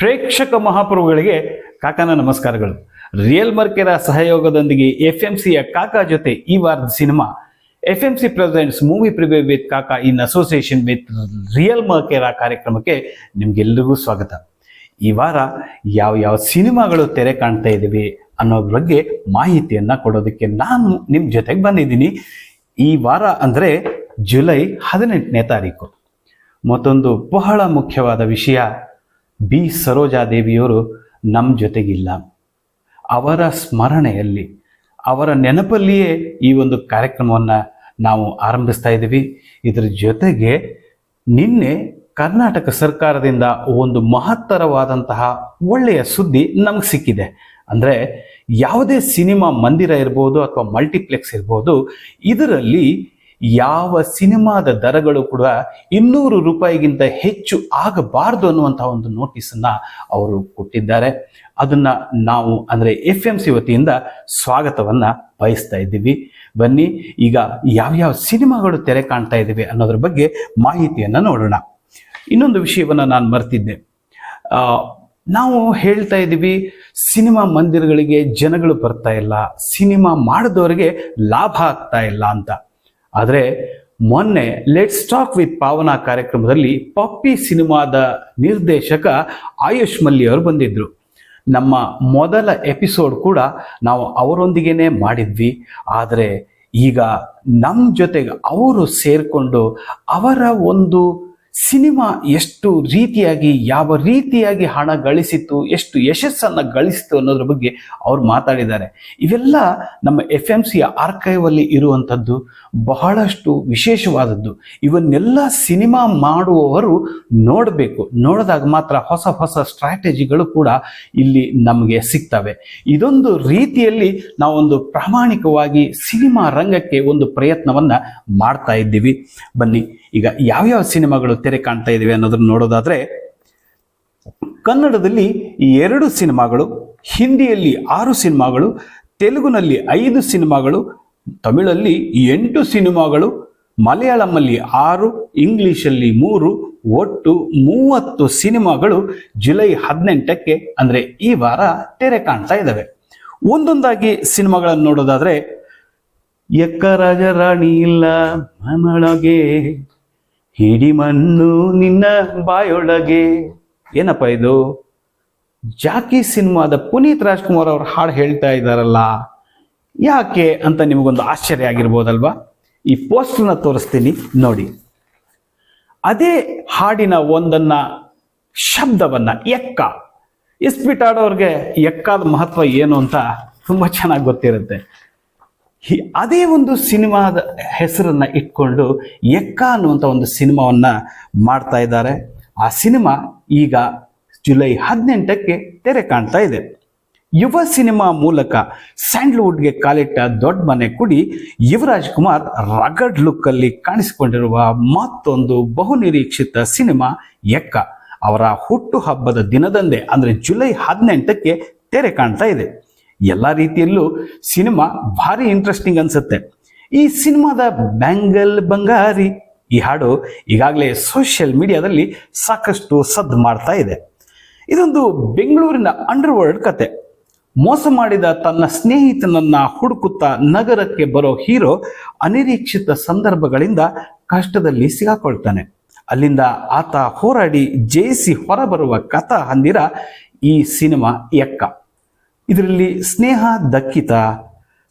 ಪ್ರೇಕ್ಷಕ ಮಹಾಪ್ರಭುಗಳಿಗೆ ಕಾಕನ ನಮಸ್ಕಾರಗಳು. ರಿಯಲ್ ಮರ್ಕೆರ ಸಹಯೋಗದೊಂದಿಗೆ ಎಫ್ ಎಂ ಸಿಯ ಕಾಕಾ ಜೊತೆ ಈ ವಾರದ cinema F M C presents movie preview with Kaka in association with real ಮರ್ಕೆರ ಕಾರ್ಯಕ್ರಮಕ್ಕೆ ನಿಮ್ಗೆಲ್ಲರಿಗೂ ಸ್ವಾಗತ. ಈ ವಾರ ಯಾವ ಯಾವ ಸಿನಿಮಾಗಳು ತೆರೆ ಕಾಣ್ತಾ ಇದ್ದೀವಿ ಅನ್ನೋದ್ರ ಬಗ್ಗೆ ಮಾಹಿತಿಯನ್ನ ಕೊಡೋದಕ್ಕೆ ನಾನು ನಿಮ್ಮ ಜೊತೆಗೆ ಬಂದಿದ್ದೀನಿ. ಈ ವಾರ ಅಂದರೆ ಜುಲೈ ಹದಿನೆಂಟನೇ ತಾರೀಕು. ಮತ್ತೊಂದು ಬಹಳ ಮುಖ್ಯವಾದ ವಿಷಯ ಬಿ. ಸರೋಜಾದೇವಿಯವರು ನಮ್ಮ ಜೊತೆಗಿಲ್ಲ. ಅವರ ಸ್ಮರಣೆಯಲ್ಲಿ, ಅವರ ನೆನಪಲ್ಲಿಯೇ ಈ ಒಂದು ಕಾರ್ಯಕ್ರಮವನ್ನು ನಾವು ಆರಂಭಿಸ್ತಾ ಇದ್ದೀವಿ. ಇದರ ಜೊತೆಗೆ ನಿನ್ನೆ ಕರ್ನಾಟಕ ಸರ್ಕಾರದಿಂದ ಒಂದು ಮಹತ್ತರವಾದಂತಹ ಒಳ್ಳೆಯ ಸುದ್ದಿ ನಮಗೆ ಸಿಕ್ಕಿದೆ. ಅಂದರೆ ಯಾವುದೇ ಸಿನಿಮಾ ಮಂದಿರ ಇರ್ಬೋದು ಅಥವಾ ಮಲ್ಟಿಪ್ಲೆಕ್ಸ್ ಇರ್ಬೋದು, ಇದರಲ್ಲಿ ಯಾವ ಸಿನಿಮಾದ ದರಗಳು ಕೂಡ ಇನ್ನೂರು ರೂಪಾಯಿಗಿಂತ ಹೆಚ್ಚು ಆಗಬಾರದು ಅನ್ನುವಂತಹ ಒಂದು ನೋಟಿಸನ್ನ ಅವರು ಕೊಟ್ಟಿದ್ದಾರೆ. ಅದನ್ನ ನಾವು ಅಂದ್ರೆ ಎಫ್ ಎಂ ಸಿ ವತಿಯಿಂದ ಸ್ವಾಗತವನ್ನ ಬಯಸ್ತಾ ಇದ್ದೀವಿ. ಬನ್ನಿ ಈಗ ಯಾವ್ಯಾವ ಸಿನಿಮಾಗಳು ತೆರೆ ಕಾಣ್ತಾ ಇದ್ದೀವಿ ಅನ್ನೋದ್ರ ಬಗ್ಗೆ ಮಾಹಿತಿಯನ್ನ ನೋಡೋಣ. ಇನ್ನೊಂದು ವಿಷಯವನ್ನ ನಾನು ಮರ್ತಿದ್ದೆ. ಆ, ನಾವು ಹೇಳ್ತಾ ಇದ್ದೀವಿ ಸಿನಿಮಾ ಮಂದಿರಗಳಿಗೆ ಜನಗಳು ಬರ್ತಾ ಇಲ್ಲ ಸಿನಿಮಾ ಮಾಡಿದವರಿಗೆ ಲಾಭ ಆಗ್ತಾ ಇಲ್ಲ ಅಂತ. ಆದರೆ ಮೊನ್ನೆ ಲೆಟ್ಸ್ ಟಾಕ್ ವಿತ್ ಪಾವನಾ ಕಾರ್ಯಕ್ರಮದಲ್ಲಿ ಪಪ್ಪಿ ಸಿನಿಮಾದ ನಿರ್ದೇಶಕ ಆಯುಷ್ ಮಲ್ಲಿ ಅವರು ಬಂದಿದ್ದರು ನಮ್ಮ ಮೊದಲ ಎಪಿಸೋಡ್ ಕೂಡ ನಾವು ಅವರೊಂದಿಗೇನೆ ಮಾಡಿದ್ವಿ. ಆದರೆ ಈಗ ನಮ್ಮ ಜೊತೆಗೆ ಅವರು ಸೇರಿಕೊಂಡು ಅವರ ಒಂದು ಸಿನಿಮಾ ಎಷ್ಟು ರೀತಿಯಾಗಿ, ಯಾವ ರೀತಿಯಾಗಿ ಹಣ ಗಳಿಸಿತು ಎಷ್ಟು ಯಶಸ್ಸನ್ನು ಗಳಿಸಿತು ಅನ್ನೋದ್ರ ಬಗ್ಗೆ ಅವ್ರು ಮಾತಾಡಿದ್ದಾರೆ. ಇವೆಲ್ಲ ನಮ್ಮ ಎಫ್ ಎಂ ಸಿಯ ಆರ್ಕೈವಲ್ಲಿ ಇರುವಂಥದ್ದು ಬಹಳಷ್ಟು ವಿಶೇಷವಾದದ್ದು. ಇವನ್ನೆಲ್ಲ ಸಿನಿಮಾ ಮಾಡುವವರು ನೋಡಬೇಕು. ನೋಡಿದಾಗ ಮಾತ್ರ ಹೊಸ ಹೊಸ ಸ್ಟ್ರಾಟಜಿಗಳು ಕೂಡ ಇಲ್ಲಿ ನಮಗೆ ಸಿಗ್ತವೆ. ಇದೊಂದು ರೀತಿಯಲ್ಲಿ ನಾವೊಂದು ಪ್ರಾಮಾಣಿಕವಾಗಿ ಸಿನಿಮಾ ರಂಗಕ್ಕೆ ಒಂದು ಪ್ರಯತ್ನವನ್ನು ಮಾಡ್ತಾ ಇದ್ದೀವಿ. ಬನ್ನಿ, ಈಗ ಯಾವ್ಯಾವ ಸಿನಿಮಾಗಳು ತೆರೆ ಕಾಣ್ತಾ ಇದ್ದೀವಿ ಅನ್ನೋದನ್ನು ನೋಡೋದಾದ್ರೆ, ಕನ್ನಡದಲ್ಲಿ ಎರಡು ಸಿನಿಮಾಗಳು, ಹಿಂದಿಯಲ್ಲಿ ಆರು ಸಿನಿಮಾಗಳು, ತೆಲುಗುನಲ್ಲಿ ಐದು ಸಿನಿಮಾಗಳು, ತಮಿಳಲ್ಲಿ ಎಂಟು ಸಿನಿಮಾಗಳು ಮಲಯಾಳಮಲ್ಲಿ ಆರು, ಇಂಗ್ಲೀಷಲ್ಲಿ ಮೂರು, ಒಟ್ಟು ಮೂವತ್ತು ಸಿನಿಮಾಗಳು ಜುಲೈ ಹದಿನೆಂಟಕ್ಕೆ ಅಂದರೆ ಈ ವಾರ ತೆರೆ ಕಾಣ್ತಾ ಇದ್ದಾವೆ. ಒಂದೊಂದಾಗಿ ಸಿನಿಮಾಗಳನ್ನು ನೋಡೋದಾದ್ರೆ ಎಕ್ಕ ರಾಜರಾಣಿ ಇಲ್ಲ, ಮನೊಳಗೆ ಹಿಡಿ ಮಣ್ಣು ನಿನ್ನ ಬಾಯೊಳಗೆ. ಏನಪ್ಪ ಇದು? ಜಾಕಿ ಸಿನಿಮಾದ ಪುನೀತ್ ರಾಜ್ಕುಮಾರ್ ಅವರು ಹಾಡು ಹೇಳ್ತಾ ಇದ್ದಾರಲ್ಲ ಯಾಕೆ ಅಂತ ನಿಮಗೊಂದು ಆಶ್ಚರ್ಯ ಆಗಿರ್ಬೋದಲ್ವಾ? ಈ ಪೋಸ್ಟರ್ನ ತೋರಿಸ್ತೀನಿ ನೋಡಿ. ಅದೇ ಹಾಡಿನ ಒಂದನ್ನ, ಶಬ್ದವನ್ನ, ಎಕ್ಕ. ಇಸ್ಪಿಟಾಡೋರ್ಗೆ ಎಕ್ಕಾದ ಮಹತ್ವ ಏನು ಅಂತ ತುಂಬಾ ಚೆನ್ನಾಗಿ ಗೊತ್ತಿರುತ್ತೆ. ಹಿ- ಅದೇ ಒಂದು ಸಿನಿಮಾದ ಹೆಸರನ್ನು ಇಟ್ಕೊಂಡು ಎಕ್ಕ ಅನ್ನುವಂಥ ಒಂದು ಸಿನಿಮಾವನ್ನು ಮಾಡ್ತಾ ಇದ್ದಾರೆ. ಆ ಸಿನಿಮಾ ಈಗ ಜುಲೈ ಹದಿನೆಂಟಕ್ಕೆ ತೆರೆ ಕಾಣ್ತಾ ಇದೆ. ಯುವ ಸಿನಿಮಾ ಮೂಲಕ ಸ್ಯಾಂಡ್ಲ್ವುಡ್ಗೆ ಕಾಲಿಟ್ಟ ದೊಡ್ಡ ಮನೆ ಕುಡಿ ಯುವರಾಜ್ ಕುಮಾರ್ ರಗಡ್ ಲುಕ್ಕಲ್ಲಿ ಕಾಣಿಸಿಕೊಂಡಿರುವ ಮತ್ತೊಂದು ಬಹುನಿರೀಕ್ಷಿತ ಸಿನಿಮಾ ಎಕ್ಕ. ಅವರ ಹುಟ್ಟು ಹಬ್ಬದ ದಿನದಂದೇ, ಅಂದರೆ ಜುಲೈ ಹದಿನೆಂಟಕ್ಕೆ ತೆರೆ ಕಾಣ್ತಾ ಇದೆ. ಎಲ್ಲ ರೀತಿಯಲ್ಲೂ ಸಿನಿಮಾ ಭಾರಿ ಇಂಟ್ರೆಸ್ಟಿಂಗ್ ಅನ್ಸುತ್ತೆ. ಈ ಸಿನಿಮಾದ ಬ್ಯಾಂಗಲ್ ಬಂಗಾರಿ ಈ ಹಾಡು ಈಗಾಗಲೇ ಸೋಷಿಯಲ್ ಮೀಡಿಯಾದಲ್ಲಿ ಸಾಕಷ್ಟು ಸದ್ದು ಮಾಡ್ತಾ ಇದೆ. ಇದೊಂದು ಬೆಂಗಳೂರಿನ ಅಂಡರ್ವರ್ಲ್ಡ್ ಕತೆ. ಮೋಸ ಮಾಡಿದ ತನ್ನ ಸ್ನೇಹಿತನನ್ನ ಹುಡುಕುತ್ತಾ ನಗರಕ್ಕೆ ಬರೋ ಹೀರೋ ಅನಿರೀಕ್ಷಿತ ಸಂದರ್ಭಗಳಿಂದ ಕಷ್ಟದಲ್ಲಿ ಸಿಗಾಕೊಳ್ತಾನೆ. ಅಲ್ಲಿಂದ ಆತ ಹೋರಾಡಿ ಜಯಿಸಿ ಹೊರಬರುವ ಕಥಾ ಹಂದಿರ ಈ ಸಿನಿಮಾ ಎಕ್ಕ. ಇದರಲ್ಲಿ ಸ್ನೇಹ ದಕ್ಕಿತ,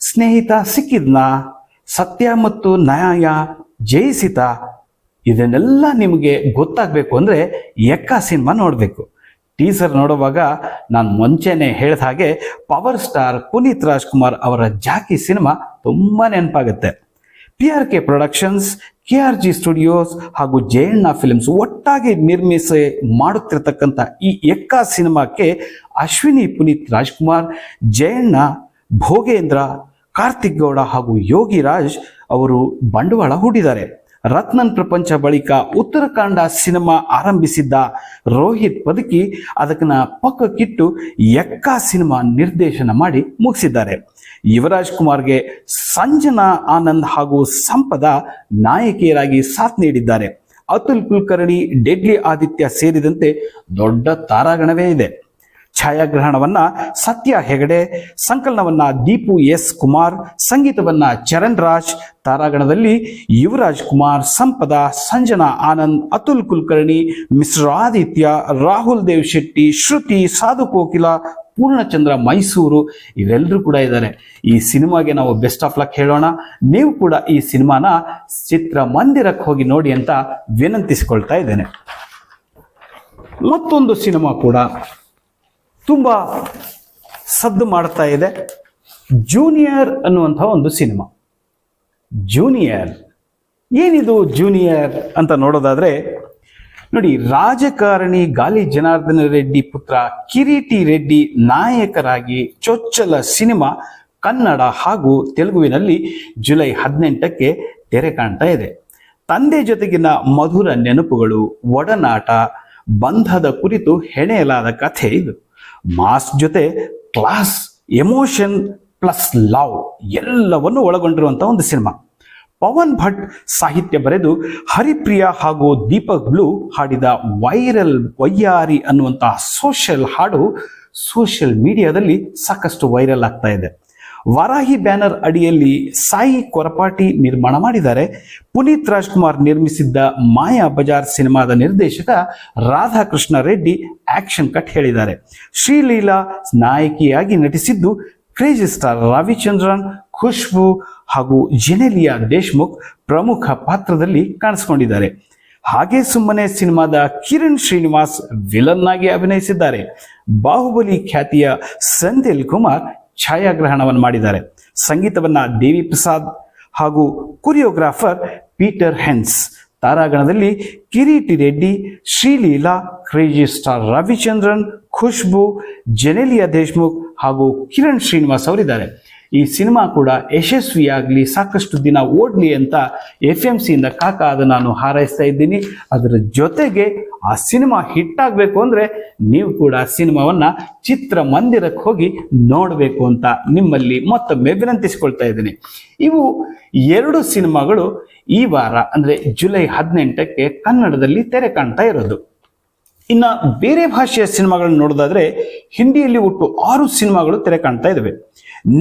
ಸ್ನೇಹಿತ ಸಿಕ್ಕಿದ್ನ, ಸತ್ಯ ಮತ್ತು ನ್ಯಾಯ ಜಯಿಸಿತ. ಇದನ್ನೆಲ್ಲ ನಿಮಗೆ ಗೊತ್ತಾಗಬೇಕು ಅಂದರೆ ಎಕ್ಕ ಸಿನಿಮಾ ನೋಡಬೇಕು. ಟೀಸರ್ ನೋಡುವಾಗ ನಾನು ಮುಂಚೆನೆ ಹೇಳಿದ ಹಾಗೆ ಪವರ್ ಸ್ಟಾರ್ ಪುನೀತ್ ರಾಜ್ಕುಮಾರ್ ಅವರ ಜಾಕಿ ಸಿನಿಮಾ ತುಂಬ ನೆನಪಾಗುತ್ತೆ. P R K productions K R G studios ಹಾಗೂ ಜಯಣ್ಣ ಫಿಲ್ಮ್ಸ್ ಒಟ್ಟಾಗಿ ನಿರ್ಮಿಸಿ ಮಾಡುತ್ತಿರತಕ್ಕಂಥ ಈ ಎಕ್ಕ ಸಿನಿಮಾಕ್ಕೆ ಅಶ್ವಿನಿ ಪುನೀತ್ ರಾಜ್ಕುಮಾರ್ ಜಯಣ್ಣ ಭೋಗೇಂದ್ರ, ಕಾರ್ತಿಕ್ ಗೌಡ ಹಾಗೂ ಯೋಗಿರಾಜ್ ಅವರು ಬಂಡವಾಳ ಹೂಡಿದ್ದಾರೆ. ರತ್ನನ್ ಪ್ರಪಂಚ ಬಳಿಕ ಉತ್ತರಾಖಂಡ ಸಿನಿಮಾ ಆರಂಭಿಸಿದ್ದ ರೋಹಿತ್ ಬದುಕಿ ಅದಕ್ಕನ್ನ ಪಕ್ಕಕ್ಕಿಟ್ಟು ಎಕ್ಕ ಸಿನಿಮಾ ನಿರ್ದೇಶನ ಮಾಡಿ ಮುಗಿಸಿದ್ದಾರೆ. ಯುವರಾಜ್ ಕುಮಾರ್ಗೆ ಸಂಜನಾ ಆನಂದ್ ಹಾಗೂ ಸಂಪದ ನಾಯಕಿಯರಾಗಿ ಸಾಥ್ ನೀಡಿದ್ದಾರೆ. ಅತುಲ್ ಕುಲಕರ್ಣಿ, ಡೆಡ್ಲಿ ಆದಿತ್ಯ ಸೇರಿದಂತೆ ದೊಡ್ಡ ತಾರಾಗಣವೇ ಇದೆ. ಛಾಯಾಗ್ರಹಣವನ್ನ ಸತ್ಯ ಹೆಗಡೆ, ಸಂಕಲನವನ್ನ ದೀಪು ಎಸ್ ಕುಮಾರ್, ಸಂಗೀತವನ್ನ ಚರಣ್ ರಾಜ್, ತಾರಾಗಣದಲ್ಲಿ ಯುವರಾಜ್ ಕುಮಾರ್, ಸಂಪದ, ಸಂಜನಾ ಆನಂದ್, ಅತುಲ್ ಕುಲಕರ್ಣಿ ಮಿಶ್ರ ಆದಿತ್ಯ, ರಾಹುಲ್ ದೇವ್ ಶೆಟ್ಟಿ, ಶ್ರುತಿ, ಸಾಧು ಕೋಕಿಲ, ಪೂರ್ಣಚಂದ್ರ ಮೈಸೂರು ಇವರೆಲ್ಲರೂ ಕೂಡ ಇದ್ದಾರೆ ಈ ಸಿನಿಮಾಗೆ ನಾವು ಬೆಸ್ಟ್ ಆಫ್ ಲಕ್ ಹೇಳೋಣ. ನೀವು ಕೂಡ ಈ ಸಿನಿಮಾನ ಚಿತ್ರಮಂದಿರಕ್ಕೆ ಹೋಗಿ ನೋಡಿ ಅಂತ ವಿನಂತಿಸಿಕೊಳ್ತಾ ಇದ್ದೇನೆ. ಮತ್ತೊಂದು ಸಿನಿಮಾ ಕೂಡ. ತುಂಬ ಸದ್ದು ಮಾಡ್ತಾ ಇದೆ. ಜೂನಿಯರ್ ಅನ್ನುವಂಥ ಒಂದು ಸಿನಿಮಾ. ಜೂನಿಯರ್ ಏನಿದು ಜೂನಿಯರ್ ಅಂತ ನೋಡೋದಾದರೆ, ನೋಡಿ, ರಾಜಕಾರಣಿ ಗಾಲಿ ಜನಾರ್ದನ ರೆಡ್ಡಿ ಪುತ್ರ ಕಿರೀಟಿ ರೆಡ್ಡಿ ನಾಯಕರಾಗಿ ಚೊಚ್ಚಲ ಸಿನಿಮಾ ಕನ್ನಡ ಹಾಗೂ ತೆಲುಗುವಿನಲ್ಲಿ ಜುಲೈ ಹದಿನೆಂಟಕ್ಕೆ ತೆರೆ ಕಾಣ್ತಾ ಇದೆ. ತಂದೆ ಜೊತೆಗಿನ ಮಧುರ ನೆನಪುಗಳು, ಒಡನಾಟ, ಬಂಧದ ಕುರಿತು ಹೆಣೆಯಲಾದ ಕಥೆ ಇದು. ಮಾಸ್ ಜೊತೆ ಕ್ಲಾಸ್, ಎಮೋಷನ್ ಪ್ಲಸ್ ಲವ್ ಎಲ್ಲವನ್ನು ಒಳಗೊಂಡಿರುವಂಥ ಒಂದು ಸಿನಿಮಾ. ಪವನ್ ಭಟ್ ಸಾಹಿತ್ಯ ಬರೆದು ಹರಿಪ್ರಿಯ ಹಾಗೂ ದೀಪಕ್ ಬ್ಲೂ ಹಾಡಿದ ವೈರಲ್ ವೈಯಾರಿ ಅನ್ನುವಂತಹ ಸೋಷಿಯಲ್ ಹಾಡು ಸೋಷಿಯಲ್ ಮೀಡಿಯಾದಲ್ಲಿ ಸಾಕಷ್ಟು ವೈರಲ್ ಆಗ್ತಾ ಇದೆ. ವರಾಹಿ ಬ್ಯಾನರ್ ಅಡಿಯಲ್ಲಿ ಸಾಯಿ ಕೊರಪಾಟಿ ನಿರ್ಮಾಣ ಮಾಡಿದ್ದಾರೆ. ಪುನೀತ್ ರಾಜ್ಕುಮಾರ್ ನಿರ್ಮಿಸಿದ್ದ ಮಾಯಾ ಬಜಾರ್ ಸಿನಿಮಾದ ನಿರ್ದೇಶಕ ರಾಧಾಕೃಷ್ಣ ರೆಡ್ಡಿ ಆಕ್ಷನ್ ಕಟ್ ಹೇಳಿದ್ದಾರೆ. ಶ್ರೀಲೀಲಾ ನಾಯಕಿಯಾಗಿ ನಟಿಸಿದ್ದು ಕ್ರೇಜಿ ಸ್ಟಾರ್ ರವಿಚಂದ್ರನ್, ಖುಷ್ಬು ಹಾಗೂ ಜೆನೆಲಿಯಾ ದೇಶ್ಮುಖ್ ಪ್ರಮುಖ ಪಾತ್ರದಲ್ಲಿ ಕಾಣಿಸಿಕೊಂಡಿದ್ದಾರೆ. ಹಾಗೆ ಸುಮ್ಮನೆ ಸಿನಿಮಾದ ಕಿರಣ್ ಶ್ರೀನಿವಾಸ್ ವಿಲನ್ ಆಗಿ ಅಭಿನಯಿಸಿದ್ದಾರೆ. ಬಾಹುಬಲಿ ಖ್ಯಾತಿಯ ಸಂದಿಲ್ ಕುಮಾರ್ ಛಾಯಾಗ್ರಹಣವನ್ನು ಮಾಡಿದ್ದಾರೆ. ಸಂಗೀತವನ್ನ ದೇವಿ ಪ್ರಸಾದ್ ಹಾಗೂ ಕೊರಿಯೋಗ್ರಾಫರ್ ಪೀಟರ್ ಹೆನ್ಸ್. ತಾರಾಗಣದಲ್ಲಿ ಕಿರೀಟಿ ರೆಡ್ಡಿ, ಶ್ರೀಲೀಲಾ, ಕ್ರೇಜಿ ಸ್ಟಾರ್ ರವಿಚಂದ್ರನ್, ಖುಷ್ಬು, ಜೆನೆಲಿಯಾ ದೇಶ್ಮುಖ್ ಹಾಗೂ ಕಿರಣ್ ಶ್ರೀನಿವಾಸ್ ಅವರಿದ್ದಾರೆ. ಈ ಸಿನಿಮಾ ಕೂಡ ಯಶಸ್ವಿಯಾಗಲಿ ಸಾಕಷ್ಟು ದಿನ ಓಡಲಿ ಅಂತ ಎಫ್ ಎಂ ಸಿಯಿಂದ ಕಾಕ ಅದು ನಾನು ಹಾರೈಸ್ತಾ ಇದ್ದೀನಿ. ಅದರ ಜೊತೆಗೆ ಆ ಸಿನಿಮಾ ಹಿಟ್ ಆಗಬೇಕು ಅಂದರೆ ನೀವು ಕೂಡ ಸಿನಿಮಾವನ್ನು ಚಿತ್ರಮಂದಿರಕ್ಕೆ ಹೋಗಿ ನೋಡಬೇಕು ಅಂತ ನಿಮ್ಮಲ್ಲಿ ಮತ್ತೊಮ್ಮೆ ವಿನಂತಿಸಿಕೊಳ್ತಾ ಇದ್ದೀನಿ. ಇವು ಎರಡು ಸಿನಿಮಾಗಳು ಈ ವಾರ ಅಂದರೆ ಜುಲೈ ಹದಿನೆಂಟಕ್ಕೆ ಕನ್ನಡದಲ್ಲಿ ತೆರೆ ಕಾಣ್ತಾ ಇರೋದು. ಇನ್ನು ಬೇರೆ ಭಾಷೆಯ ಸಿನಿಮಾಗಳನ್ನು ನೋಡೋದಾದ್ರೆ ಹಿಂದಿಯಲ್ಲಿ ಒಟ್ಟು ಆರು ಸಿನಿಮಾಗಳು ತೆರೆ ಕಾಣ್ತಾ ಇದ್ದಾವೆ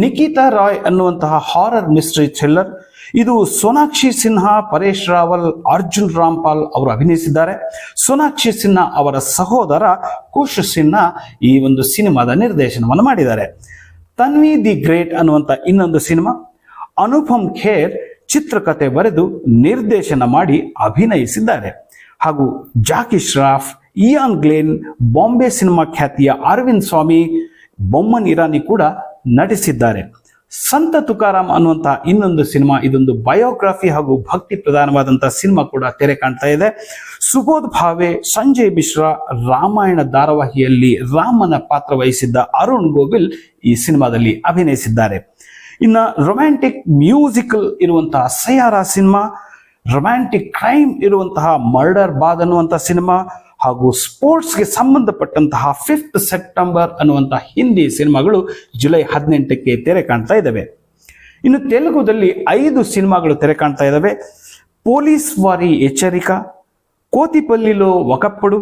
ನಿಖಿತಾ ರಾಯ್ ಅನ್ನುವಂತಹ ಹಾರರ್ ಮಿಸ್ಟ್ರಿ ಥ್ರಿಲ್ಲರ್ ಇದು ಸೋನಾಕ್ಷಿ ಸಿನ್ಹಾ, ಪರೇಶ್ ರಾವಲ್, ಅರ್ಜುನ್ ರಾಮ್ಪಾಲ್ ಅವರು ಅಭಿನಯಿಸಿದ್ದಾರೆ. ಸೋನಾಕ್ಷಿ ಸಿನ್ಹಾ ಅವರ ಸಹೋದರ ಕುಶ್ ಸಿನ್ಹಾ ಈ ಒಂದು ಸಿನಿಮಾದ ನಿರ್ದೇಶನವನ್ನು ಮಾಡಿದ್ದಾರೆ. ತನ್ವಿ ದಿ ಗ್ರೇಟ್ ಅನ್ನುವಂಥ ಇನ್ನೊಂದು ಸಿನಿಮಾ, ಅನುಪಮ್ ಖೇರ್ ಚಿತ್ರಕಥೆ ಬರೆದು ನಿರ್ದೇಶನ ಮಾಡಿ ಅಭಿನಯಿಸಿದ್ದಾರೆ. ಹಾಗೂ Jackie Shroff Ian Glen, Bombay cinema ಖ್ಯಾತಿಯ ಅರವಿಂದ್ ಸ್ವಾಮಿ, ಬೊಮ್ಮನ್ ಇರಾನಿ ಕೂಡ ನಟಿಸಿದ್ದಾರೆ. ಸಂತ ತುಕಾರಾಮ್ ಅನ್ನುವಂತಹ ಇನ್ನೊಂದು ಸಿನಿಮಾ, ಇದೊಂದು ಬಯೋಗ್ರಫಿ ಹಾಗೂ ಭಕ್ತಿ ಪ್ರಧಾನವಾದಂತಹ ಸಿನಿಮಾ ಕೂಡ ತೆರೆ ಕಾಣ್ತಾ ಇದೆ. ಸುಬೋಧ್ ಭಾವೆ, ಸಂಜಯ್ ಮಿಶ್ರಾ, ರಾಮಾಯಣ ಧಾರಾವಾಹಿಯಲ್ಲಿ ರಾಮನ ಪಾತ್ರ ವಹಿಸಿದ್ದ ಅರುಣ್ ಗೋವಿಲ್ ಈ ಸಿನಿಮಾದಲ್ಲಿ ಅಭಿನಯಿಸಿದ್ದಾರೆ. ಇನ್ನ ರೊಮ್ಯಾಂಟಿಕ್ ಮ್ಯೂಸಿಕಲ್ ಇರುವಂತಹ ಸಯಾರ ಸಿನಿಮಾ, ರೊಮ್ಯಾಂಟಿಕ್ ಕ್ರೈಮ್ ಇರುವಂತಹ ಮರ್ಡರ್ ಬಾದ್ ಅನ್ನುವಂತಹ ಸಿನಿಮಾ ಹಾಗೂ ಸ್ಪೋರ್ಟ್ಸ್ಗೆ ಸಂಬಂಧಪಟ್ಟಂತಹ ಫಿಫ್ತ್ ಸೆಪ್ಟೆಂಬರ್ ಅನ್ನುವಂತಹ ಹಿಂದಿ ಸಿನಿಮಾಗಳು ಜುಲೈ ಹದಿನೆಂಟಕ್ಕೆ ತೆರೆ ಕಾಣ್ತಾ ಇದ್ದಾವೆ. ಇನ್ನು ತೆಲುಗುದಲ್ಲಿ ಐದು ಸಿನಿಮಾಗಳು ತೆರೆ ಕಾಣ್ತಾ ಇದ್ದಾವೆ. ಪೊಲೀಸ್ ವಾರಿ ಎಚ್ಚರಿಕಾ, ಕೋತಿಪಲ್ಲಿಲೋ ಒಕಪ್ಪಡು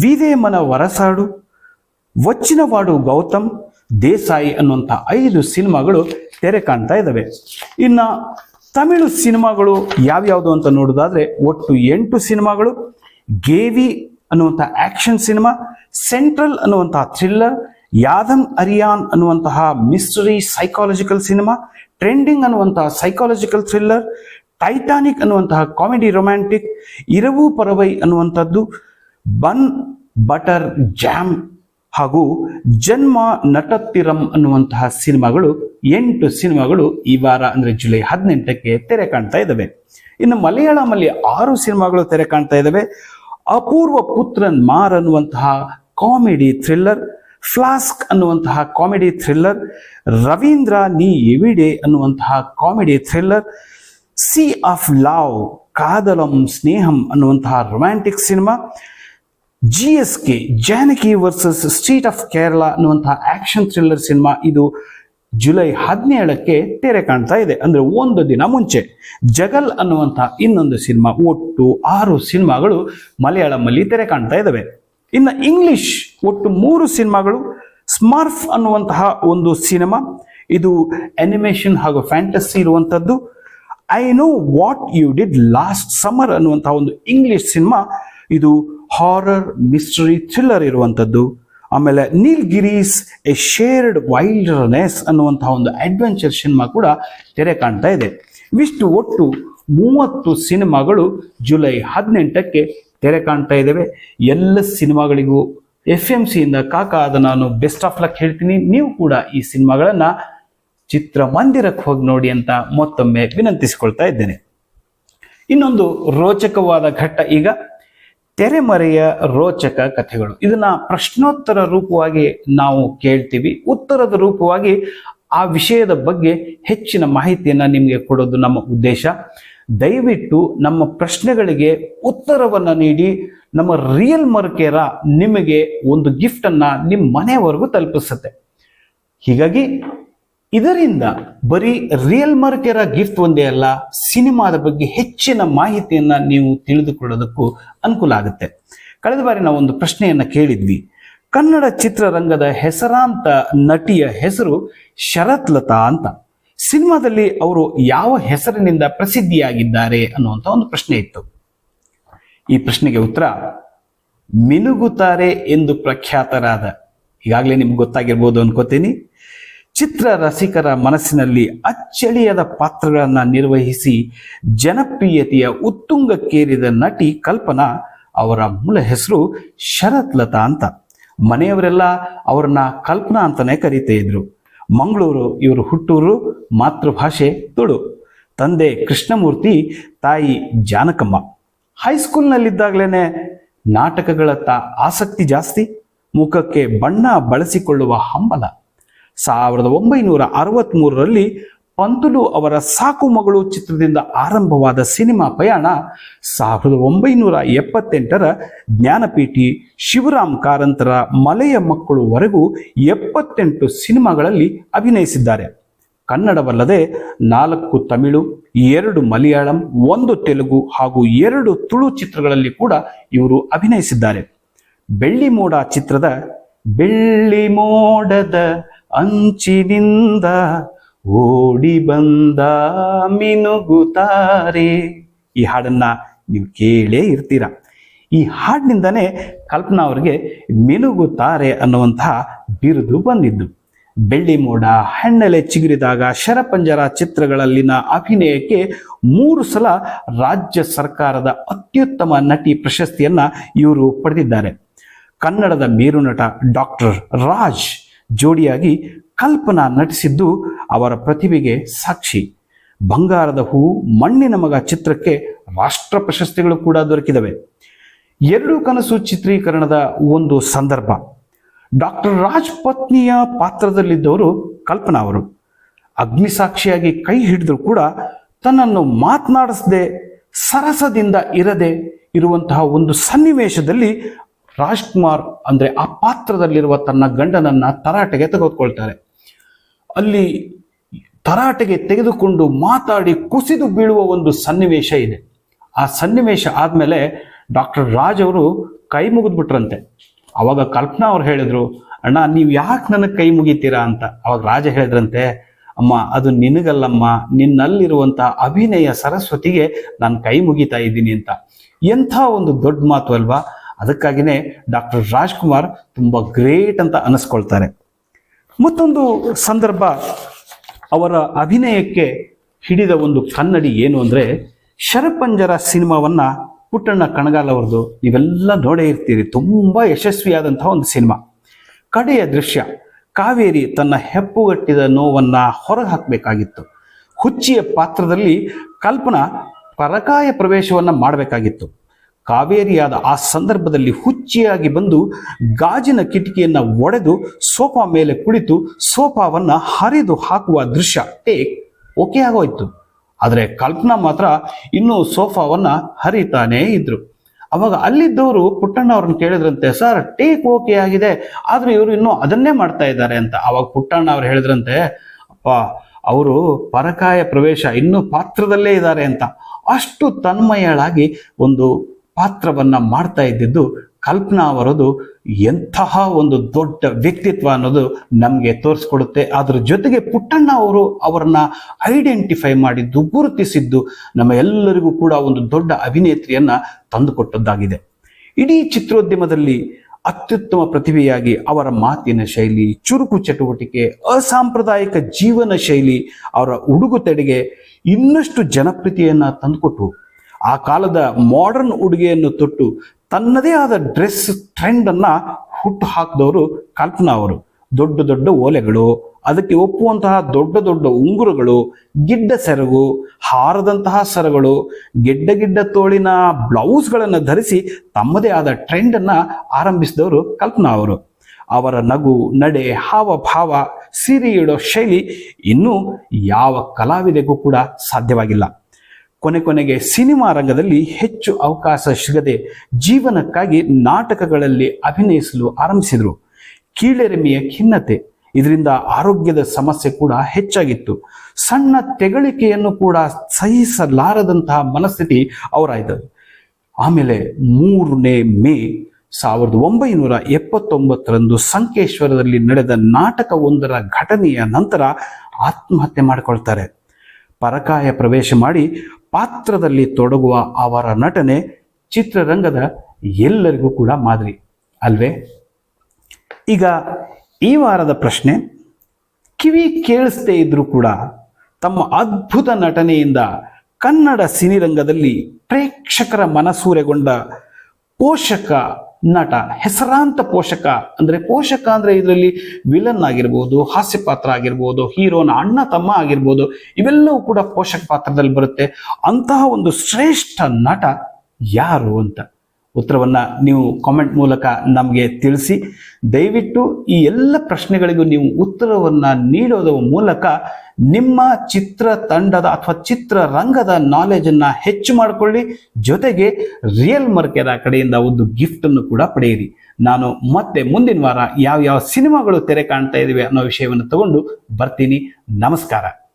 ವಿದೇಮನ ವರಸಾಡು, ವಚ್ಚಿನವಾಡು ಗೌತಮ್, ದೇಸಾಯಿ ಅನ್ನುವಂಥ ಐದು ಸಿನಿಮಾಗಳು ತೆರೆ ಕಾಣ್ತಾ ಇದ್ದಾವೆ. ಇನ್ನು ತಮಿಳು ಸಿನಿಮಾಗಳು ಯಾವ್ಯಾವುದು ಅಂತ ನೋಡೋದಾದ್ರೆ ಒಟ್ಟು ಎಂಟು ಸಿನಿಮಾಗಳು. ಗೇವಿ ಅನ್ನುವಂಥ ಆಕ್ಷನ್ ಸಿನಿಮಾ, ಸೆಂಟ್ರಲ್ ಅನ್ನುವಂತಹ ಥ್ರಿಲ್ಲರ್, ಯಾದಮ್ ಅರಿಯಾನ್ ಅನ್ನುವಂತಹ ಮಿಸ್ಟರಿ ಸೈಕಾಲಜಿಕಲ್ ಸಿನಿಮಾ ಟ್ರೆಂಡಿಂಗ್ ಅನ್ನುವಂತಹ ಸೈಕಾಲಜಿಕಲ್ ಥ್ರಿಲ್ಲರ್ ಟೈಟಾನಿಕ್ ಅನ್ನುವಂತಹ ಕಾಮಿಡಿ ರೊಮ್ಯಾಂಟಿಕ್ ಇರವು ಪರವೈ ಅನ್ನುವಂಥದ್ದು, ಬನ್ ಬಟರ್ ಜಾಮ್ ಹಾಗೂ ಜನ್ಮ ನಟತ್ತಿರಂ ಅನ್ನುವಂತಹ ಸಿನಿಮಾಗಳು, ಎಂಟು ಸಿನಿಮಾಗಳು ಈ ವಾರ ಅಂದ್ರೆ ಜುಲೈ ಹದಿನೆಂಟಕ್ಕೆ ತೆರೆ ಕಾಣ್ತಾ ಇದ್ದಾವೆ. ಇನ್ನು ಮಲಯಾಳಮಲ್ಲಿ ಆರು ಸಿನಿಮಾಗಳು ತೆರೆ ಕಾಣ್ತಾ ಇದ್ದಾವೆ. ಅಪೂರ್ವ ಪುತ್ರನ್ ಮಾರ್ ಅನ್ನುವಂತಹ ಕಾಮಿಡಿ ಥ್ರಿಲ್ಲರ್, ಫ್ಲಾಸ್ಕ್ ಅನ್ನುವಂತಹ ಕಾಮಿಡಿ ಥ್ರಿಲ್ಲರ್, ರವೀಂದ್ರ ನೀ ಎವಿಡೆ ಅನ್ನುವಂತಹ comedy thriller, sea of love, Kaadhalam Sneham ಅನ್ನುವಂತಹ romantic cinema, J S K, Janaki versus street of Kerala ಅನ್ನುವಂತಹ ಆಕ್ಷನ್ ಥ್ರಿಲ್ಲರ್ ಸಿನಿಮಾ, ಇದು ಜುಲೈ ಹದಿನೇಳಕ್ಕೆ ತೆರೆ ಕಾಣ್ತಾ ಇದೆ. ಅಂದ್ರೆ ಒಂದು ದಿನ ಮುಂಚೆ ಜಗಲ್ ಅನ್ನುವಂಥ ಇನ್ನೊಂದು ಸಿನಿಮಾ, ಒಟ್ಟು ಆರು ಸಿನಿಮಾಗಳು ಮಲಯಾಳಂನಲ್ಲಿ ತೆರೆ ಕಾಣ್ತಾ ಇದ್ದಾವೆ ಇನ್ನು ಇಂಗ್ಲಿಷ್ ಒಟ್ಟು ಮೂರು ಸಿನಿಮಾಗಳು, ಸ್ಮಾರ್ಫ್ ಅನ್ನುವಂತಹ ಒಂದು ಸಿನಿಮಾ, ಇದು ಅನಿಮೇಷನ್ ಹಾಗೂ ಫ್ಯಾಂಟಸಿ ಇರುವಂಥದ್ದು. I know what you did last summer ಅನ್ನುವಂತಹ ಒಂದು ಇಂಗ್ಲಿಷ್ ಸಿನಿಮಾ, ಇದು ಹಾರರ್ ಮಿಸ್ಟರಿ ಥ್ರಿಲ್ಲರ್ ಇರುವಂಥದ್ದು. ಆಮೇಲೆ ನೀಲ್ಗಿರೀಸ್ ಎ ಶೇರ್ಡ್ ವೈಲ್ಡರ್ನೆಸ್ ಅನ್ನುವಂತಹ ಒಂದು ಅಡ್ವೆಂಚರ್ ಸಿನಿಮಾ ಕೂಡ ತೆರೆ ಕಾಣ್ತಾ ಇದೆ. ಇವಿಷ್ಟು ಒಟ್ಟು ಮೂವತ್ತು ಸಿನಿಮಾಗಳು ಜುಲೈ ಹದಿನೆಂಟಕ್ಕೆ ತೆರೆ ಕಾಣ್ತಾ ಇದ್ದಾವೆ ಎಲ್ಲ ಸಿನಿಮಾಗಳಿಗೂ ಎಫ್ ಎಂ ಸಿಯಿಂದ ಕಾಕ ನಾನು ಬೆಸ್ಟ್ ಆಫ್ ಲಕ್ ಹೇಳ್ತೀನಿ. ನೀವು ಕೂಡ ಈ ಸಿನಿಮಾಗಳನ್ನ ಚಿತ್ರಮಂದಿರಕ್ಕೆ ಹೋಗಿ ನೋಡಿ ಅಂತ ಮತ್ತೊಮ್ಮೆ ವಿನಂತಿಸಿಕೊಳ್ತಾ ಇದ್ದೇನೆ. ಇನ್ನೊಂದು ರೋಚಕವಾದ ಘಟ್ಟ ಈಗ ತೆರೆಮರೆಯ ರೋಚಕ ಕಥೆಗಳು. ಇದನ್ನ ಪ್ರಶ್ನೋತ್ತರ ರೂಪವಾಗಿ ನಾವು ಕೇಳ್ತೀವಿ. ಉತ್ತರದ ರೂಪವಾಗಿ ಆ ವಿಷಯದ ಬಗ್ಗೆ ಹೆಚ್ಚಿನ ಮಾಹಿತಿಯನ್ನ ನಿಮಗೆ ಕೊಡೋದು ನಮ್ಮ ಉದ್ದೇಶ. ದಯವಿಟ್ಟು ನಮ್ಮ ಪ್ರಶ್ನೆಗಳಿಗೆ ಉತ್ತರವನ್ನ ನೀಡಿ, ನಮ್ಮ ರಿಯಲ್ ಮರ್ಕೇರ ನಿಮಗೆ ಒಂದು ಗಿಫ್ಟನ್ನು ನಿಮ್ಮ ಮನೆಯವರೆಗೂ ತಲುಪಿಸುತ್ತೆ. ಹೀಗಾಗಿ ಇದರಿಂದ ಬರೀ ರಿಯಲ್ ಮರ್ಕೆರ ಗಿಫ್ಟ್ ಒಂದೇ ಅಲ್ಲ, ಸಿನಿಮಾದ ಬಗ್ಗೆ ಹೆಚ್ಚಿನ ಮಾಹಿತಿಯನ್ನ ನೀವು ತಿಳಿದುಕೊಳ್ಳೋದಕ್ಕೂ ಅನುಕೂಲ ಆಗುತ್ತೆ. ಕಳೆದ ಬಾರಿ ನಾವು ಒಂದು ಪ್ರಶ್ನೆಯನ್ನ ಕೇಳಿದ್ವಿ. ಕನ್ನಡ ಚಿತ್ರರಂಗದ ಹೆಸರಾಂತ ನಟಿಯ ಹೆಸರು ಶರತ್ ಲತಾ ಅಂತ. ಸಿನಿಮಾದಲ್ಲಿ ಅವರು ಯಾವ ಹೆಸರಿನಿಂದ ಪ್ರಸಿದ್ಧಿಯಾಗಿದ್ದಾರೆ ಅನ್ನುವಂತ ಒಂದು ಪ್ರಶ್ನೆ ಇತ್ತು. ಈ ಪ್ರಶ್ನೆಗೆ ಉತ್ತರ, ಮಿನುಗುತ್ತಾರೆ ಎಂದು ಪ್ರಖ್ಯಾತರಾದ. ಈಗಾಗಲೇ ನಿಮ್ಗೆ ಗೊತ್ತಾಗಿರ್ಬೋದು ಅನ್ಕೋತೀನಿ. ಚಿತ್ರ ರಸಿಕರ ಮನಸ್ಸಿನಲ್ಲಿ ಅಚ್ಚಳಿಯದ ಪಾತ್ರಗಳನ್ನು ನಿರ್ವಹಿಸಿ ಜನಪ್ರಿಯತೆಯ ಉತ್ತುಂಗಕ್ಕೇರಿದ ನಟಿ ಕಲ್ಪನಾ ಅವರ ಮೂಲ ಹೆಸರು ಶರತ್ ಲತಾ ಅಂತ. ಮನೆಯವರೆಲ್ಲ ಅವರನ್ನ ಕಲ್ಪನಾ ಅಂತಲೇ ಕರೀತಾ ಇದ್ರು. ಮಂಗಳೂರು ಇವರು ಹುಟ್ಟೂರು, ಮಾತೃಭಾಷೆ ತುಳು. ತಂದೆ ಕೃಷ್ಣಮೂರ್ತಿ, ತಾಯಿ ಜಾನಕಮ್ಮ. ಹೈಸ್ಕೂಲ್ನಲ್ಲಿದ್ದಾಗಲೇ ನಾಟಕಗಳತ್ತ ಆಸಕ್ತಿ ಜಾಸ್ತಿ. ಮುಖಕ್ಕೆ ಬಣ್ಣ ಬಳಸಿಕೊಳ್ಳುವ ಹಂಬಲ. ಸಾವಿರದ ಒಂಬೈನೂರ ಅರವತ್ತ್ಮೂರರಲ್ಲಿ ಪಂತುಲು ಅವರ ಸಾಕು ಮಗಳು ಚಿತ್ರದಿಂದ ಆರಂಭವಾದ ಸಿನಿಮಾ ಪಯಣ ಸಾವಿರದ ಒಂಬೈನೂರ ಎಪ್ಪತ್ತೆಂಟರ ಜ್ಞಾನಪೀಠಿ ಶಿವರಾಮ್ ಕಾರಂತರ ಮಲೆಯ ಮಕ್ಕಳುವರೆಗೂ ಎಪ್ಪತ್ತೆಂಟು ಸಿನಿಮಾಗಳಲ್ಲಿ ಅಭಿನಯಿಸಿದ್ದಾರೆ. ಕನ್ನಡವಲ್ಲದೆ ನಾಲ್ಕು ತಮಿಳು, ಎರಡು ಮಲಯಾಳಂ, ಒಂದು ತೆಲುಗು ಹಾಗೂ ಎರಡು ತುಳು ಚಿತ್ರಗಳಲ್ಲಿ ಕೂಡ ಇವರು ಅಭಿನಯಿಸಿದ್ದಾರೆ. ಬೆಳ್ಳಿ ಮೋಡ ಚಿತ್ರದ ಬೆಳ್ಳಿ ಮೋಡದ ಅಂಚಿನಿಂದ ಓಡಿ ಬಂದ ಮಿನುಗುತ್ತಾರೆ ಈ ಹಾಡನ್ನ ನೀವು ಕೇಳೇ ಇರ್ತೀರ? ಈ ಹಾಡಿನಿಂದನೇ ಕಲ್ಪನಾ ಅವರಿಗೆ ಮಿನುಗುತ್ತಾರೆ ಅನ್ನುವಂತಹ ಬಿರುದು ಬಂದಿದ್ದು. ಬೆಳ್ಳಿ ಮೋಡ ಹೆಣ್ಣೆಲೆ ಚಿಗುರಿದಾಗ ಶರಪಂಜರ ಚಿತ್ರಗಳಲ್ಲಿನ ಅಭಿನಯಕ್ಕೆ ಮೂರು ಸಲ ರಾಜ್ಯ ಸರ್ಕಾರದ ಅತ್ಯುತ್ತಮ ನಟಿ ಪ್ರಶಸ್ತಿಯನ್ನ ಇವರು ಪಡೆದಿದ್ದಾರೆ. ಕನ್ನಡದ ಮೇರು ನಟ ಡಾಕ್ಟರ್ ರಾಜ್ ಜೋಡಿಯಾಗಿ ಕಲ್ಪನಾ ನಟಿಸಿದ್ದು ಅವರ ಪ್ರತಿಭೆಗೆ ಸಾಕ್ಷಿ. ಬಂಗಾರದ ಹೂ, ಮಣ್ಣಿನ ಮಗ ಚಿತ್ರಕ್ಕೆ ರಾಷ್ಟ್ರ ಪ್ರಶಸ್ತಿಗಳು ಕೂಡ ದೊರಕಿದವೆ. ಎರಡು ಕನಸು ಚಿತ್ರೀಕರಣದ ಒಂದು ಸಂದರ್ಭ. ಡಾಕ್ಟರ್ ರಾಜ್ ಪತ್ನಿಯ ಪಾತ್ರದಲ್ಲಿದ್ದವರು ಕಲ್ಪನಾ ಅವರು. ಅಗ್ನಿಸಾಕ್ಷಿಯಾಗಿ ಕೈ ಹಿಡಿದ್ರು ಕೂಡ ತನ್ನನ್ನು ಮಾತನಾಡಿಸದೆ ಸರಸದಿಂದ ಇರದೆ ಇರುವಂತಹ ಒಂದು ಸನ್ನಿವೇಶದಲ್ಲಿ ರಾಜ್ಕುಮಾರ್ ಅಂದ್ರೆ ಆ ಪಾತ್ರದಲ್ಲಿರುವ ತನ್ನ ಗಂಡನನ್ನ ತರಾಟೆಗೆ ತೆಗೆದುಕೊಳ್ತಾರೆ. ಅಲ್ಲಿ ತರಾಟೆಗೆ ತೆಗೆದುಕೊಂಡು ಮಾತಾಡಿ ಕುಸಿದು ಬೀಳುವ ಒಂದು ಸನ್ನಿವೇಶ ಇದೆ. ಆ ಸನ್ನಿವೇಶ ಆದಮೇಲೆ ಡಾಕ್ಟರ್ ರಾಜ್ ಅವರು ಕೈ ಮುಗಿದ್ಬಿಟ್ರಂತೆ. ಅವಾಗ ಕಲ್ಪನಾ ಅವ್ರು ಹೇಳಿದ್ರು, ಅಣ್ಣ, ನೀವು ಯಾಕೆ ನನಗೆ ಕೈ ಮುಗಿತೀರಾ ಅಂತ. ಅವಾಗ ರಾಜ ಹೇಳಿದ್ರಂತೆ, ಅಮ್ಮ, ಅದು ನಿನಗಲ್ಲಮ್ಮ ನಿನ್ನಲ್ಲಿರುವಂಥ ಅಭಿನಯ ಸರಸ್ವತಿಗೆ ನಾನು ಕೈ ಮುಗಿತಾ ಇದ್ದೀನಿ ಅಂತ. ಎಂಥ ಒಂದು ದೊಡ್ಡ ಮಾತು ಅಲ್ವಾ? ಅದಕ್ಕಾಗಿನೇ ಡಾಕ್ಟರ್ ರಾಜ್ಕುಮಾರ್ ತುಂಬ ಗ್ರೇಟ್ ಅಂತ ಅನಿಸ್ಕೊಳ್ತಾರೆ ಮತ್ತೊಂದು ಸಂದರ್ಭ ಅವರ ಅಭಿನಯಕ್ಕೆ ಹಿಡಿದ ಒಂದು ಕನ್ನಡಿ ಏನು ಅಂದರೆ ಶರಪಂಜರ ಸಿನಿಮಾವನ್ನು ಪುಟ್ಟಣ್ಣ ಕಣಗಾಲ್ ಅವರದು ನೀವೆಲ್ಲ ನೋಡೇ ಇರ್ತೀರಿ. ತುಂಬ ಯಶಸ್ವಿಯಾದಂತಹ ಒಂದು ಸಿನಿಮಾ. ಕಡೆಯ ದೃಶ್ಯ, ಕಾವೇರಿ ತನ್ನ ಹೆಪ್ಪುಗಟ್ಟಿದ ನೋವನ್ನ ಹೊರಗೆ ಹಾಕಬೇಕಾಗಿತ್ತು ಹುಚ್ಚಿಯ ಪಾತ್ರದಲ್ಲಿ ಕಲ್ಪನಾ ಪರಕಾಯ ಪ್ರವೇಶವನ್ನ ಮಾಡಬೇಕಾಗಿತ್ತು. ಕಾವೇರಿಯಾದ ಆ ಸಂದರ್ಭದಲ್ಲಿ ಹುಚ್ಚಿಯಾಗಿ ಬಂದು ಗಾಜಿನ ಕಿಟಕಿಯನ್ನು ಒಡೆದು ಸೋಫಾ ಮೇಲೆ ಕುಳಿತು ಸೋಫಾವನ್ನು ಹರಿದು ಹಾಕುವ ದೃಶ್ಯ. ಟೇಕ್ ಓಕೆ ಆಗೋಯ್ತು. ಆದರೆ ಕಲ್ಪನಾ ಮಾತ್ರ ಇನ್ನೂ ಸೋಫಾವನ್ನು ಹರಿತಾನೇ ಇದ್ರು. ಅವಾಗ ಅಲ್ಲಿದ್ದವರು ಪುಟ್ಟಣ್ಣ ಅವ್ರನ್ನ ಕೇಳಿದ್ರಂತೆ, ಸರ್, ಟೇಕ್ ಓಕೆ ಆಗಿದೆ. ಆದರೆ ಇವರು ಇನ್ನೂ ಅದನ್ನೇ ಮಾಡ್ತಾ ಇದ್ದಾರೆ ಅಂತ. ಅವಾಗ ಪುಟ್ಟಣ್ಣ ಅವ್ರು ಹೇಳಿದ್ರಂತೆ, ಅಪ್ಪ, ಅವರು ಪರಕಾಯ ಪ್ರವೇಶ ಇನ್ನೂ ಪಾತ್ರದಲ್ಲೇ ಇದ್ದಾರೆ ಅಂತ. ಅಷ್ಟು ತನ್ಮಯಳಾಗಿ ಒಂದು ಪಾತ್ರವನ್ನ ಮಾಡ್ತಾ ಇದ್ದಿದ್ದು ಕಲ್ಪನಾ ಅವರದು ಎಂತಹ ಒಂದು ದೊಡ್ಡ ವ್ಯಕ್ತಿತ್ವ ಅನ್ನೋದು ನಮಗೆ ತೋರಿಸ್ಕೊಡುತ್ತೆ. ಅದರ ಜೊತೆಗೆ ಪುಟ್ಟಣ್ಣ ಅವರು ಅವರನ್ನ ಐಡೆಂಟಿಫೈ ಮಾಡಿದ್ದು, ಗುರುತಿಸಿದ್ದು ನಮ್ಮ ಎಲ್ಲರಿಗೂ ಕೂಡ ಒಂದು ದೊಡ್ಡ ಅಭಿನೇತ್ರಿಯನ್ನ ತಂದುಕೊಟ್ಟದ್ದಾಗಿದೆ. ಇಡೀ ಚಿತ್ರೋದ್ಯಮದಲ್ಲಿ ಅತ್ಯುತ್ತಮ ಪ್ರತಿಭೆಯಾಗಿ ಅವರ ಮಾತಿನ ಶೈಲಿ, ಚುರುಕು ಚಟುವಟಿಕೆ, ಅಸಾಂಪ್ರದಾಯಿಕ ಜೀವನ ಶೈಲಿ, ಅವರ ಉಡುಗೊತೆಡೆಗೆ ಇನ್ನಷ್ಟು ಜನಪ್ರಿಯತೆಯನ್ನ ತಂದುಕೊಟ್ಟು ಆ ಕಾಲದ ಮಾಡರ್ನ್ ಉಡುಗೆಯನ್ನು ತೊಟ್ಟು ತನ್ನದೇ ಆದ ಡ್ರೆಸ್ ಟ್ರೆಂಡ್ ಅನ್ನ ಹುಟ್ಟು ಹಾಕಿದವರು ಕಲ್ಪನಾ ಅವರು. ದೊಡ್ಡ ದೊಡ್ಡ ಓಲೆಗಳು, ಅದಕ್ಕೆ ಒಪ್ಪುವಂತಹ ದೊಡ್ಡ ದೊಡ್ಡ ಉಂಗುರಗಳು, ಗಿಡ್ಡ ಸೆರಗು, ಹಾರದಂತಹ ಸರಗಳು, ಗೆಡ್ಡ ಗಿಡ್ಡ ತೋಳಿನ ಬ್ಲೌಸ್ಗಳನ್ನು ಧರಿಸಿ ತಮ್ಮದೇ ಆದ ಟ್ರೆಂಡ್ ಅನ್ನ ಆರಂಭಿಸಿದವರು ಕಲ್ಪನಾ ಅವರು. ಅವರ ನಗು, ನಡೆ ಹಾವಭಾವ ಸೀರೆ ಇಡೋ ಶೈಲಿ ಇನ್ನೂ ಯಾವ ಕಲಾವಿದೆಗೂ ಕೂಡ ಸಾಧ್ಯವಾಗಿಲ್ಲ. ಕೊನೆ ಕೊನೆಗೆ ಸಿನಿಮಾ ರಂಗದಲ್ಲಿ ಹೆಚ್ಚು ಅವಕಾಶ ಸಿಗದೆ ಜೀವನಕ್ಕಾಗಿ ನಾಟಕಗಳಲ್ಲಿ ಅಭಿನಯಿಸಲು ಆರಂಭಿಸಿದರು. ಕೀಳೆರೆಮೆಯ ಖಿನ್ನತೆ, ಇದರಿಂದ ಆರೋಗ್ಯದ ಸಮಸ್ಯೆ ಕೂಡ ಹೆಚ್ಚಾಗಿತ್ತು. ಸಣ್ಣ ತೆಗಳಿಕೆಯನ್ನು ಕೂಡ ಸಹಿಸಲಾರದಂತಹ ಮನಸ್ಥಿತಿ ಅವರಾಯಿತು ಆಮೇಲೆ ಮೂರನೇ ಮೇ ಸಾವಿರದ ಒಂಬೈನೂರ ಎಪ್ಪತ್ತೊಂಬತ್ತರಂದು ಸಂಕೇಶ್ವರದಲ್ಲಿ ನಡೆದ ನಾಟಕವೊಂದರ ಘಟನೆಯ ನಂತರ ಆತ್ಮಹತ್ಯೆ ಮಾಡಿಕೊಳ್ತಾರೆ. ಪರಕಾಯ ಪ್ರವೇಶ ಮಾಡಿ ಪಾತ್ರದಲ್ಲಿ ತೊಡಗುವ ಅವರ ನಟನೆ ಚಿತ್ರರಂಗದ ಎಲ್ಲರಿಗೂ ಕೂಡ ಮಾದರಿ, ಅಲ್ವೇ? ಈಗ ಈ ವಾರದ ಪ್ರಶ್ನೆ, ಕಿವಿ ಕೇಳಿಸ್ತೇ ಇದ್ರೂ ಕೂಡ ತಮ್ಮ ಅದ್ಭುತ ನಟನೆಯಿಂದ ಕನ್ನಡ ಸಿನಿರಂಗದಲ್ಲಿ ಪ್ರೇಕ್ಷಕರ ಮನಸೂರೆಗೊಂಡ ಪೋಷಕ ನಟ, ಹೆಸರಾಂತ ಪೋಷಕ ಅಂದ್ರೆ ಪೋಷಕ ಅಂದ್ರೆ ಇದರಲ್ಲಿ ವಿಲನ್ ಆಗಿರ್ಬೋದು, ಹಾಸ್ಯ ಪಾತ್ರ ಆಗಿರ್ಬೋದು, ಹೀರೋನ ಅಣ್ಣ ತಮ್ಮ ಆಗಿರ್ಬೋದು, ಇವೆಲ್ಲವೂ ಕೂಡ ಪೋಷಕ ಪಾತ್ರದಲ್ಲಿ ಬರುತ್ತೆ. ಅಂತಹ ಒಂದು ಶ್ರೇಷ್ಠ ನಟ ಯಾರು ಅಂತ? ಉತ್ತರವನ್ನ ನೀವು ಕಾಮೆಂಟ್ ಮೂಲಕ ನಮಗೆ ತಿಳಿಸಿ. ದಯವಿಟ್ಟು ಈ ಎಲ್ಲ ಪ್ರಶ್ನೆಗಳಿಗೂ ನೀವು ಉತ್ತರವನ್ನು ನೀಡೋದ ಮೂಲಕ ನಿಮ್ಮ ಚಿತ್ರ ತಂಡದ ಅಥವಾ ಚಿತ್ರರಂಗದ ನಾಲೆಜನ್ನು ಹೆಚ್ಚು ಮಾಡಿಕೊಳ್ಳಿ. ಜೊತೆಗೆ ರಿಯಲ್ ಮರ್ಕೆರ ಕಡೆಯಿಂದ ಒಂದು ಗಿಫ್ಟನ್ನು ಕೂಡ ಪಡೆಯಿರಿ. ನಾನು ಮತ್ತೆ ಮುಂದಿನ ವಾರ ಯಾವ ಯಾವ ಸಿನಿಮಾಗಳು ತೆರೆ ಕಾಣ್ತಾ ಇದ್ದೀವಿ ಅನ್ನೋ ವಿಷಯವನ್ನು ತಗೊಂಡು ಬರ್ತೀನಿ. ನಮಸ್ಕಾರ.